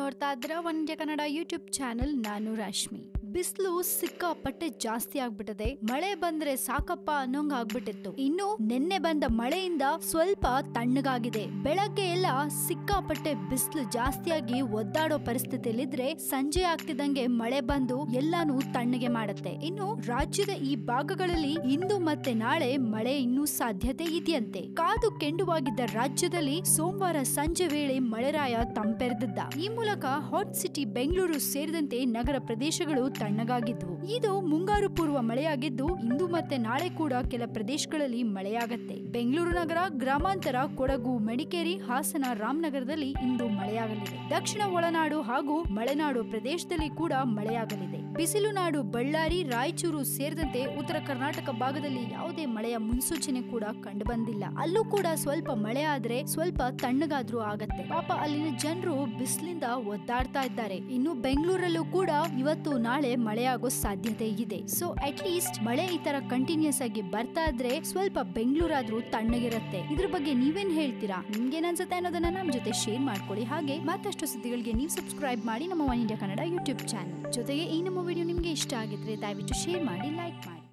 ನೋಡ್ತಾ ಇದ್ರ one Kannada YouTube channel ನಾನು ರಾಶ್ಮಿ. ಬಿಸಿಲು ಸಿಕ್ಕಾಪಟ್ಟೆ ಜಾಸ್ತಿ ಆಗ್ಬಿಟ್ಟದೆ. ಮಳೆ ಬಂದ್ರೆ ಸಾಕಪ್ಪ ಅನ್ನೋಂಗ್ ಆಗ್ಬಿಟ್ಟಿತ್ತು ಇನ್ನು ನಿನ್ನೆ ಬಂದ ಮಳೆಯಿಂದ ಸ್ವಲ್ಪ ತಣ್ಣಗಾಗಿದೆ. ಬೆಳಗ್ಗೆ ಎಲ್ಲ ಸಿಕ್ಕಾಪಟ್ಟೆ ಬಿಸಿಲು ಜಾಸ್ತಿಯಾಗಿ ಒದ್ದಾಡೋ ಪರಿಸ್ಥಿತಿಯಲ್ಲಿದ್ರೆ ಸಂಜೆ ಆಗ್ತಿದ್ದಂಗೆ ಮಳೆ ಬಂದು ಎಲ್ಲಾನು ತಣ್ಣಗೆ ಮಾಡುತ್ತೆ. ಇನ್ನು ರಾಜ್ಯದ ಈ ಭಾಗಗಳಲ್ಲಿ ಇಂದು ಮತ್ತೆ ನಾಳೆ ಮಳೆ ಇನ್ನೂ ಸಾಧ್ಯತೆ ಇದೆಯಂತೆ. ಕಾದು ಕೆಂಡುವಾಗಿದ್ದ ರಾಜ್ಯದಲ್ಲಿ ಸೋಮವಾರ ಸಂಜೆ ವೇಳೆ ಮಳೆರಾಯ ತಂಪೆರೆದಿದ್ದ. ಈ ಮೂಲಕ ಹಾಟ್ ಸಿಟಿ ಬೆಂಗಳೂರು ಸೇರಿದಂತೆ ನಗರ ಪ್ರದೇಶಗಳು ತಣ್ಣಗಾಗಿದ್ವು ಇದು ಮುಂಗಾರು ಪೂರ್ವ ಮಳೆಯಾಗಿದ್ದು, ಇಂದು ಮತ್ತೆ ನಾಳೆ ಕೂಡ ಕೆಲ ಪ್ರದೇಶಗಳಲ್ಲಿ ಮಳೆಯಾಗತ್ತೆ. ಬೆಂಗಳೂರು ನಗರ, ಗ್ರಾಮಾಂತರ, ಕೊಡಗು, ಮಡಿಕೇರಿ, ಹಾಸನ, ರಾಮನಗರದಲ್ಲಿ ಇಂದು ಮಳೆಯಾಗಲಿದೆ. ದಕ್ಷಿಣ ಒಳನಾಡು ಹಾಗೂ ಮಲೆನಾಡು ಪ್ರದೇಶದಲ್ಲಿ ಕೂಡ ಮಳೆಯಾಗಲಿದೆ. ಬಿಸಿಲು ನಾಡು ಬಳ್ಳಾರಿ, ರಾಯಚೂರು ಸೇರಿದಂತೆ ಉತ್ತರ ಕರ್ನಾಟಕ ಭಾಗದಲ್ಲಿ ಯಾವುದೇ ಮಳೆಯ ಮುನ್ಸೂಚನೆ ಕೂಡ ಕಂಡು ಬಂದಿಲ್ಲ ಅಲ್ಲೂ ಕೂಡ ಸ್ವಲ್ಪ ಮಳೆ ಆದ್ರೆ ಸ್ವಲ್ಪ ತಣ್ಣಗಾದ್ರೂ ಆಗತ್ತೆ. ಪಾಪ ಅಲ್ಲಿನ ಜನರು ಬಿಸಿಲಿಂದ ಒದ್ದಾಡ್ತಾ ಇದ್ದಾರೆ. ಇನ್ನು ಬೆಂಗಳೂರಲ್ಲೂ ಕೂಡ ಇವತ್ತು ನಾಳೆ ಮಳೆಯಾಗೋ ಸಾಧ್ಯತೆ ಇದೆ. ಸೊ ಅಟ್ ಲೀಸ್ಟ್ ಮಳೆ ಈ ತರ ಕಂಟಿನ್ಯೂಸ್ ಆಗಿ ಬರ್ತಾ ಇದ್ರೆ ಸ್ವಲ್ಪ ಬೆಂಗಳೂರಾದ್ರೂ ತಣ್ಣಗಿರುತ್ತೆ. ಇದ್ರ ಬಗ್ಗೆ ನೀವೇನ್ ಹೇಳ್ತೀರಾ? ನಿಮ್ಗೇನ್ ಅನ್ಸುತ್ತೆ ಅನ್ನೋದನ್ನ ನಮ್ ಜೊತೆ ಶೇರ್ ಮಾಡ್ಕೊಳ್ಳಿ ಹಾಗೆ ಮತ್ತಷ್ಟು ಸುದ್ದಿಗಳಿಗೆ ನೀವು ಸಬ್ಸ್ಕ್ರೈಬ್ ಮಾಡಿ ನಮ್ಮ one India Kannada YouTube channel ಜೊತೆಗೆ ಈ ನಮ್ಮ ವಿಡಿಯೋ ನಿಮ್ಗೆ ಇಷ್ಟ ಆಗಿದ್ರೆ ದಯವಿಟ್ಟು ಶೇರ್ ಮಾಡಿ ಲೈಕ್ ಮಾಡಿ.